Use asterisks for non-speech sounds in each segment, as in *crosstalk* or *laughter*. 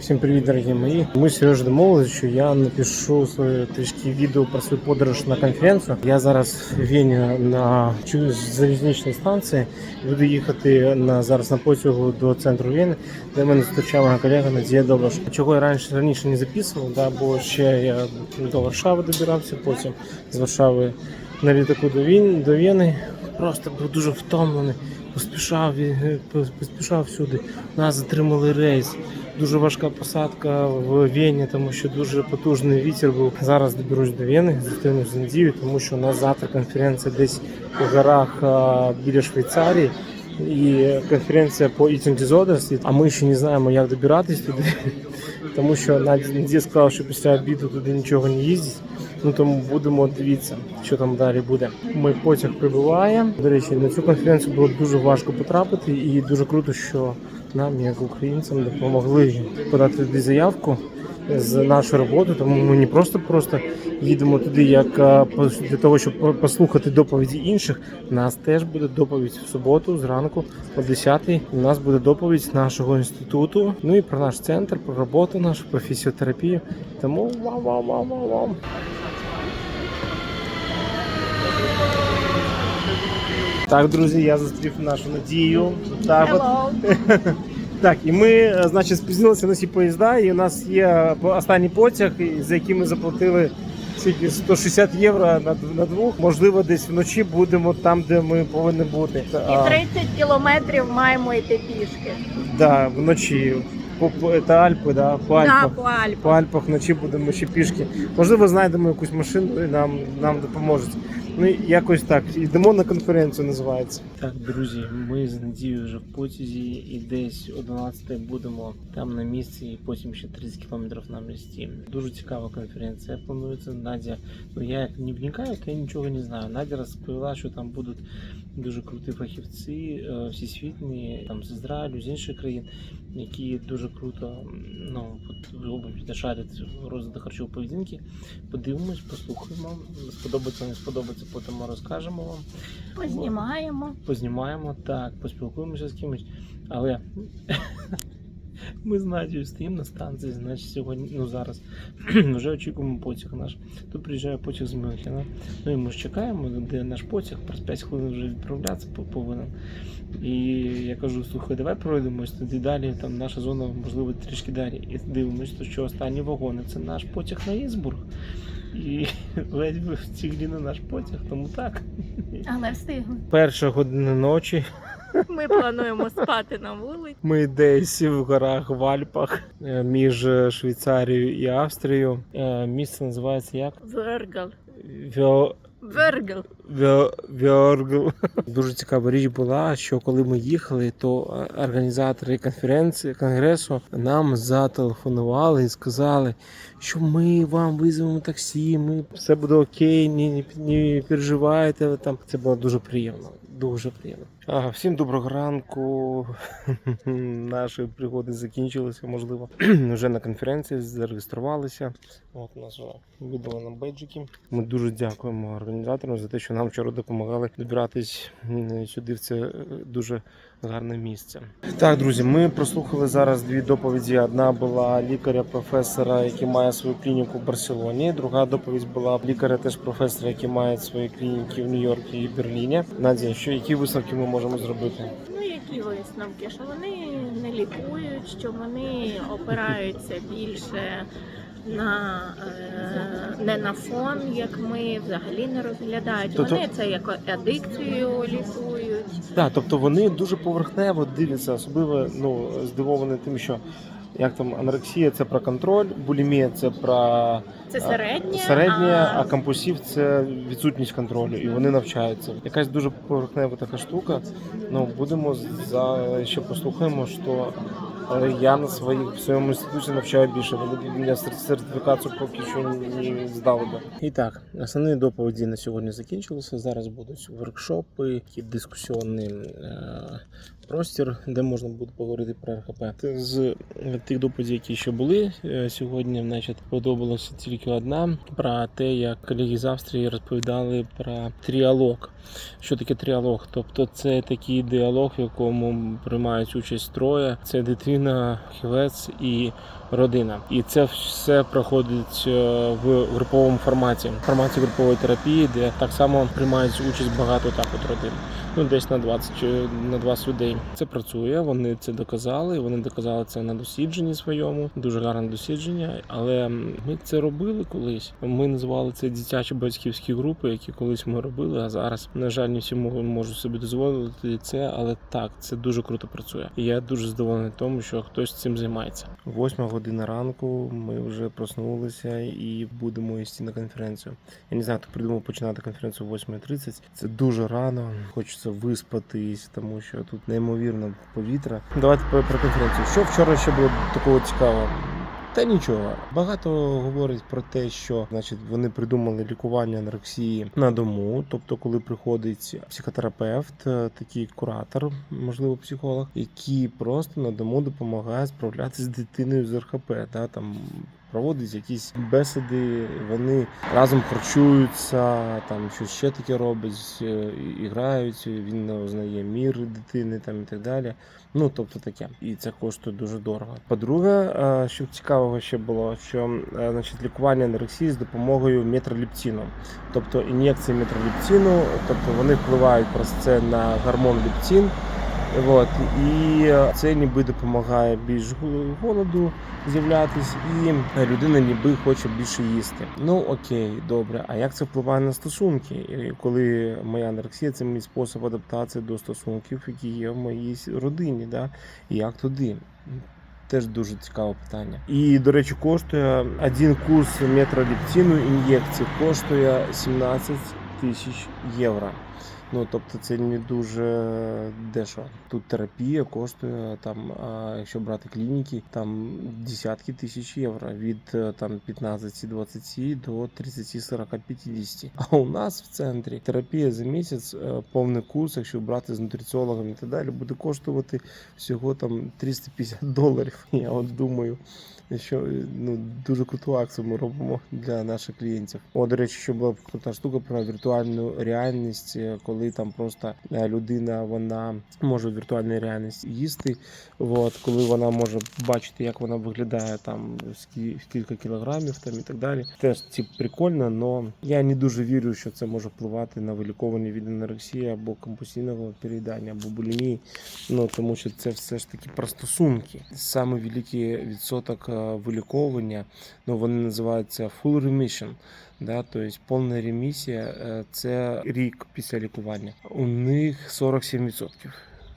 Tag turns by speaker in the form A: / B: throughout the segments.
A: Всім привіт, дорогі мої. Ми з Сережею домовилися, що я напишу своє трішки відео про свою подорож на конференцію. Я зараз в Вені на залізничній станції. Буду їхати на зараз на потягу до центру Вени, де мене зустрічає моя колега Надія Доброш. Чого я раніше раніше не записував, да, бо ще я до Варшави добирався, потім з Варшави на літаку до Він до Вени. Просто був дуже втомлений. Поспішав, і- поспішав всюди. Нас затримали рейс. Дуже важка посадка в Вені, тому що дуже потужний вітер був. Зараз доберусь до Вени, зустрінусь з Надією, тому що у нас завтра конференція десь у горах біля Швейцарії. І конференція по Eating Disorders, а ми ще не знаємо, як добиратись туди, *laughs* тому що Надія сказала, що після обіду туди нічого не їздить. Ну тому будемо дивитися, що там далі буде. Ми потяг прибуває. До речі, на цю конференцію було дуже важко потрапити, і дуже круто, що нам, як українцям, допомогли подати туди заявку з нашої роботи. Тому ми не просто просто їдемо туди, як для того, щоб послухати доповіді інших. У нас теж буде доповідь в суботу зранку о 10-й. У нас буде доповідь нашого інституту. Ну і про наш центр, про роботу нашу, про фізіотерапію. Тому вау, вау, вау, вау, вау. Так, друзі, я зустрів нашу надію. Так, от. *laughs* Так, і ми, е, значить, спізнилися на ці поїзда, і у нас є останній потяг, за який ми заплатили скільки 160 євро на, на двох. Можливо, десь вночі будемо там, де ми повинні бути.
B: І 30 кілометрів маємо йти пішки.
A: да, вночі. По, по, це Альпи, да, по
B: Да,
A: Альпах.
B: по Альпах.
A: По Альпах вночі будемо ще пішки. Можливо, знайдемо якусь машину і нам, нам допоможуть. Ну, якось так. Йдемо на конференцію, називається. Так, друзі, ми з Надією вже в потязі і десь о 12 будемо там на місці, і потім ще 30 кілометрів на місці. Дуже цікава конференція. Планується Надя. Ну я як не вникаю, я нічого не знаю. Надя розповіла, що там будуть дуже круті фахівці, е, всесвітні, там з Ізраїлю, з інших країн, які дуже круто ну, шарять розвиток харчової поведінки. Подивимось, послухаємо. Сподобається, не сподобається, потім розкажемо вам.
B: Познімаємо.
A: Познімаємо так, поспілкуємося з кимось. Але *laughs* ми з Надією стоїмо на станції, значить сьогодні, ну зараз *clears throat* вже очікуємо потяг наш. Тут приїжджає потяг з Мюнхена. Ну і ми ж чекаємо, де наш потяг, про 5 хвилин вже відправлятися повинен. І я кажу, слухай, давай пройдемось туди далі, там наша зона, можливо, трішки далі. І дивимось, що останні вагони це наш потяг на Інсбург. І *laughs* ледь ви встигли на наш потяг, тому так.
B: Але встигли.
A: Перша година ночі.
B: Ми плануємо спати на вулиці.
A: Ми десь в горах в Альпах е, між Швейцарією і Австрією. Е, Місце називається як?
B: Вергал.
A: Вьо...
B: Вергал.
A: Вьо... Вьоргл. Дуже цікава річ була, що коли ми їхали, то е, організатори конференції конгресу нам зателефонували і сказали, що ми вам визовемо таксі, ми все буде окей, не, не переживайте. Там це було дуже приємно. Дуже приємно. Всім доброго ранку. *laughs* Наші пригоди закінчилися, можливо. *clears throat* Вже на конференції зареєструвалися. От у нас вже видали нам бейджики. Ми дуже дякуємо організаторам за те, що нам вчора допомагали добиратись сюди в це е, дуже гарне місце. Так, друзі, ми прослухали зараз дві доповіді. Одна була лікаря-професора, який має свою клініку в Барселоні. Друга доповідь була лікаря, теж професора, який має свої клініки в Нью-Йорку і Берліні. Надія, що які висновки ми можемо зробити?
B: Ну які висновки? Що вони не лікують, що вони опираються більше на е, не на фон, як ми взагалі не розглядають.
A: Тобто-
B: Вони це як адикцію лікують.
A: Так, тобто вони дуже поверхнево дивляться, особливо ну здивовані тим, що як там анорексія це про контроль, булімія це про
B: Це середнє,
A: середнє, а
B: а
A: компульсив це відсутність контролю, і вони навчаються. Якась дуже поверхнева така штука. Ну будемо за ще послухаємо, що е, я на своїх в своєму інституті навчаю більше. Вони мене сертифікацію поки що не здали би. І так, основні доповіді на сьогодні закінчилися. Зараз будуть воркшопи, дискусіонні е, простір, де можна буде поговорити про РХП. З тих доповідей, які ще були е, сьогодні, значить, подобалася тільки одна про те, як колеги з Австрії розповідали про тріалог. Що таке тріалог? Тобто це такий діалог, в якому приймають участь троє: це дитина, хівець і родина. І це все проходить е, в груповому форматі, в форматі групової терапії, де так само приймають участь багато так от родин. Ну, десь на 20 чи на 20 людей. Це працює. Вони це доказали. Вони доказали це на дослідженні своєму. Дуже гарне дослідження. Але ми це робили колись. Ми називали це дитячі батьківські групи, які колись ми робили. А зараз, на жаль, не всі мо- можуть собі дозволити це. Але так, це дуже круто працює. І я дуже задоволений тому, що хтось цим займається. Восьма година ранку. Ми вже проснулися і будемо йти на конференцію. Я не знаю, хто придумав починати конференцію о 8.30. Це дуже рано. Хочеться виспатись, тому що тут неймовірно повітря. Давайте про, конференцію. Що вчора ще було такого цікавого? Та нічого. Багато говорить про те, що значить вони придумали лікування анорексії на дому. Тобто, коли приходить психотерапевт, е, такий куратор, можливо, психолог, який просто на дому допомагає справлятися з дитиною з РХП. Да, там проводить якісь бесіди, вони разом харчуються, там щось ще таке робить, е, і- грають, він узнає мір дитини там і так далі. Ну, тобто таке. І це коштує дуже дорого. По-друге, е, що цікавого ще було, що е, значить, лікування анорексії з допомогою метроліптину. Тобто ін'єкції метроліптину, тобто вони впливають просто це на гормон ліптин. От, і це ніби допомагає більш голоду з'являтись, і людина ніби хоче більше їсти. Ну окей, добре. А як це впливає на стосунки? Коли моя анорексія це мій спосіб адаптації до стосунків, які є в моїй родині, да? і як туди? Теж дуже цікаве питання. І, до речі, коштує один курс метроліптину ін'єкції коштує 17 тисяч євро. Ну тобто це не дуже дешево. Тут терапія коштує там, якщо брати клініки, там десятки тисяч євро від е, там 15-20 до 30, 40, 50. А у нас в центрі терапія за місяць, е, повний курс, якщо брати з нутриціологом і так далі, буде коштувати всього там 350 *laughs* доларів. Я от думаю, що е, ну дуже круту акцію ми робимо для наших клієнтів. О, до речі, що була крута штука про віртуальну реальність, е, коли там просто е, людина вона може в віртуальній реальності їсти. От коли вона може бачити, як вона виглядає там скільки кілограмів там і так далі. Теж ці прикольно, але я не дуже вірю, що це може впливати на виліковання від анорексії або компульсивного переїдання, або булімії. Ну тому що це все ж таки про стосунки. Саме великий відсоток е, виліковування, ну вони називаються full remission. Да, тобто повна ремісія е, це рік після лікування. У них 47%.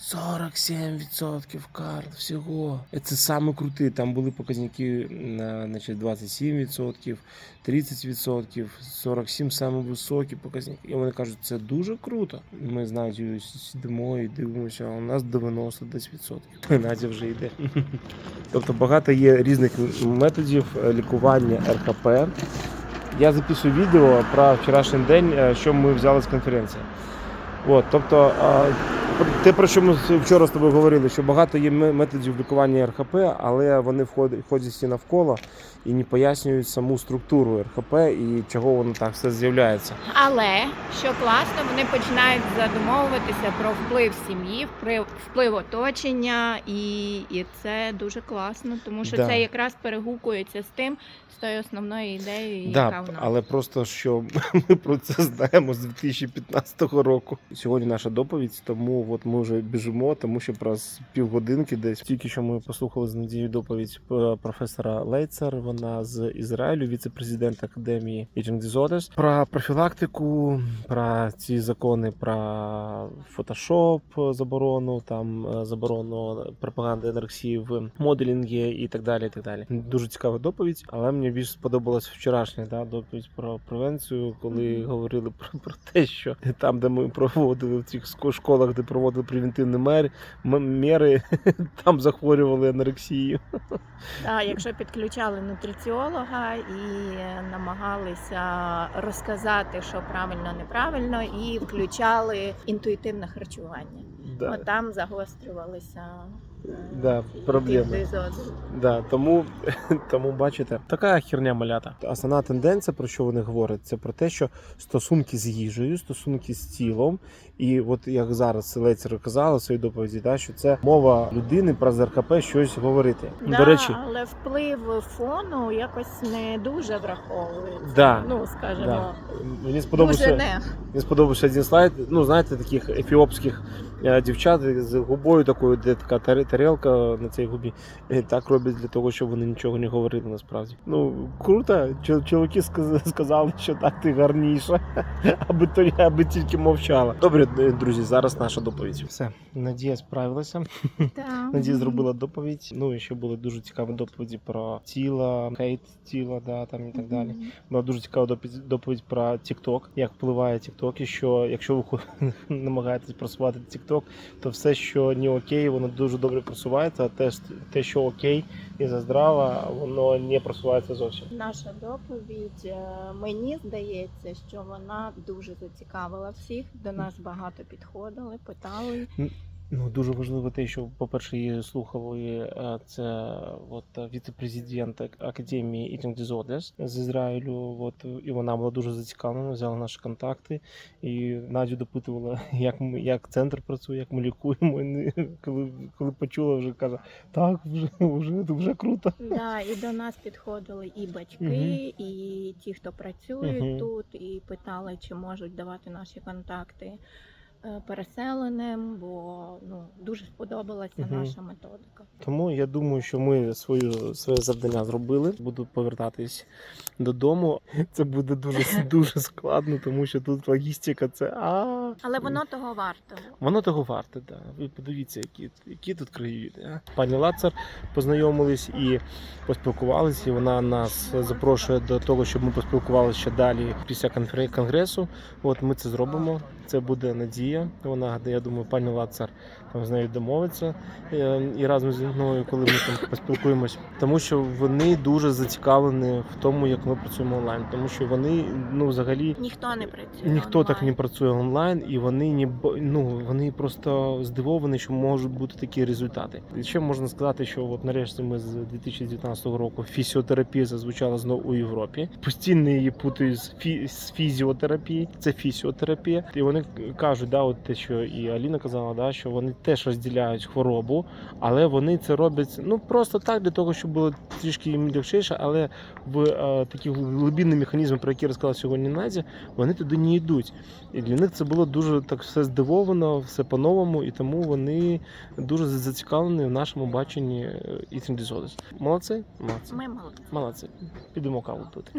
A: 47% Карл, всього. Це саме крутий. Там були показники на значить, 27%, 30%, 47% саме високі показники. І вони кажуть, це дуже круто. Ми з Надією сидимо і дивимося, у нас 90 десь відсотків. *laughs* Надя вже йде. Тобто багато є різних методів е, лікування РКП. Я записую відео про вчорашній день, е, що ми взяли з конференції. От, тобто, про- те, про що ми вчора з тобою говорили, що багато є методів лікування РХП, але вони входять, ходять всі навколо і не пояснюють саму структуру РХП і чого воно так все з'являється.
B: Але що класно, вони починають задумовуватися про вплив сім'ї, вплив, вплив оточення, і, і це дуже класно, тому що
A: Да.
B: це якраз перегукується з тим, з тою основною ідеєю,
A: Да,
B: яка в нас.
A: але просто що *laughs* ми про це знаємо з 2015 року. Сьогодні наша доповідь, тому от ми вже біжимо, тому що про півгодинки десь тільки що ми послухали з Надією доповідь е, професора Лейцер. Вона з Ізраїлю, віце-президент академії Eating Disorders, про профілактику, про ці закони про фотошоп, заборону, там е, заборону пропаганди анорексії в моделінгі і так далі. І так далі. Дуже цікава доповідь, але мені більше сподобалась вчорашня да, доповідь про превенцію, коли говорили про, про те, що там, де ми проводили в цих школах, де проводили превентивні мер, мери, *laughs* там захворювали анорексією.
B: Так, якщо підключали нутриціолога і намагалися розказати, що правильно, неправильно, і включали інтуїтивне харчування.
A: Да.
B: От там загострювалися
A: Да, проблеми. Да, тому, *laughs* тому бачите, така херня малята. Основна тенденція, про що вони говорять, це про те, що стосунки з їжею, стосунки з тілом, і от як зараз Селецер казала в своїй доповіді, да, що це мова людини про ЗРКП щось говорити.
B: Да,
A: До речі,
B: але вплив фону якось не дуже враховується.
A: Да.
B: Ну, скажімо,
A: да. мені
B: дуже
A: сподобався.
B: не.
A: Мені сподобався один слайд. Ну, знаєте, таких ефіопських дівчат з губою такою, де така таре- тарелка на цій губі. І так роблять для того, щоб вони нічого не говорили насправді. Ну, круто. Чоловіки сказали, що так ти гарніша, *laughs* аби то аби тільки мовчала. Добре, е, друзі, зараз наша доповідь. Все, Надія справилася.
B: Да. *laughs*
A: Надія зробила доповідь. Ну і ще були дуже цікаві доповіді про тіло, хейт тіла, да, там і так далі. Була дуже цікава доповідь про TikTok, як впливає TikTok, і що якщо ви *laughs* намагаєтесь просувати TikTok, то все, що не окей, воно дуже добре просувається, а те, те що окей і за здрава, воно не просувається зовсім.
B: Наша доповідь е, мені здається, що вона дуже зацікавила всіх. До нас багато підходили, питали.
A: Ну дуже важливо те, що, по-перше, її слухали е, це от віце-президент Академії Eating Disorders з Ізраїлю. От і вона була дуже зацікавлена, взяла наші контакти і Надю допитувала, *laughs* як ми як центр працює, як ми лікуємо. І коли, коли почула, вже каже, так, вже вже, вже круто.
B: Да, і до нас підходили і батьки,
A: Мгм.
B: і ті, хто працюють
A: Мгм.
B: тут, і питали, чи можуть давати наші контакти переселеним, бо ну дуже сподобалася
A: угу.
B: наша методика.
A: Тому я думаю, що ми свою своє завдання зробили. Буду повертатись додому. Це буде дуже *laughs* дуже складно, тому що тут логістика це а
B: Але воно того варто.
A: Воно того варте, да. Ви подивіться, які, які тут краєвіди. А? Пані Лацар познайомились і поспілкувалися. І вона нас запрошує до того, щоб ми поспілкувалися ще далі після конгресу. От ми це зробимо. Це буде надія. Вона, я думаю, пані Лацар там з нею домовиться е, і разом зі мною, коли ми там поспілкуємось. Тому що вони дуже зацікавлені в тому, як ми працюємо онлайн. Тому що вони ну взагалі
B: Ніхто не працює.
A: Ніхто так не працює онлайн, і вони не бо- ну вони просто здивовані, що можуть бути такі результати. І ще можна сказати, що от нарешті ми з 2019 року фізіотерапія зазвучала знову у Європі. Постійно її путають з, фі- з фізіотерапії. Це фізіотерапія. І вони кажуть, да, от те, що і Аліна казала, да, що вони теж розділяють хворобу, але вони це роблять ну просто так для того, щоб було трішки їм легше, але в е, такі глибинні механізми, про які розказала сьогодні Надя, вони туди не йдуть. І для них це було дуже так все здивовано, все по-новому, і тому вони дуже зацікавлені в нашому баченні е, eating disorders. Молодці? Молодці.
B: Ми молодці.
A: Молодці. Підемо каву тут.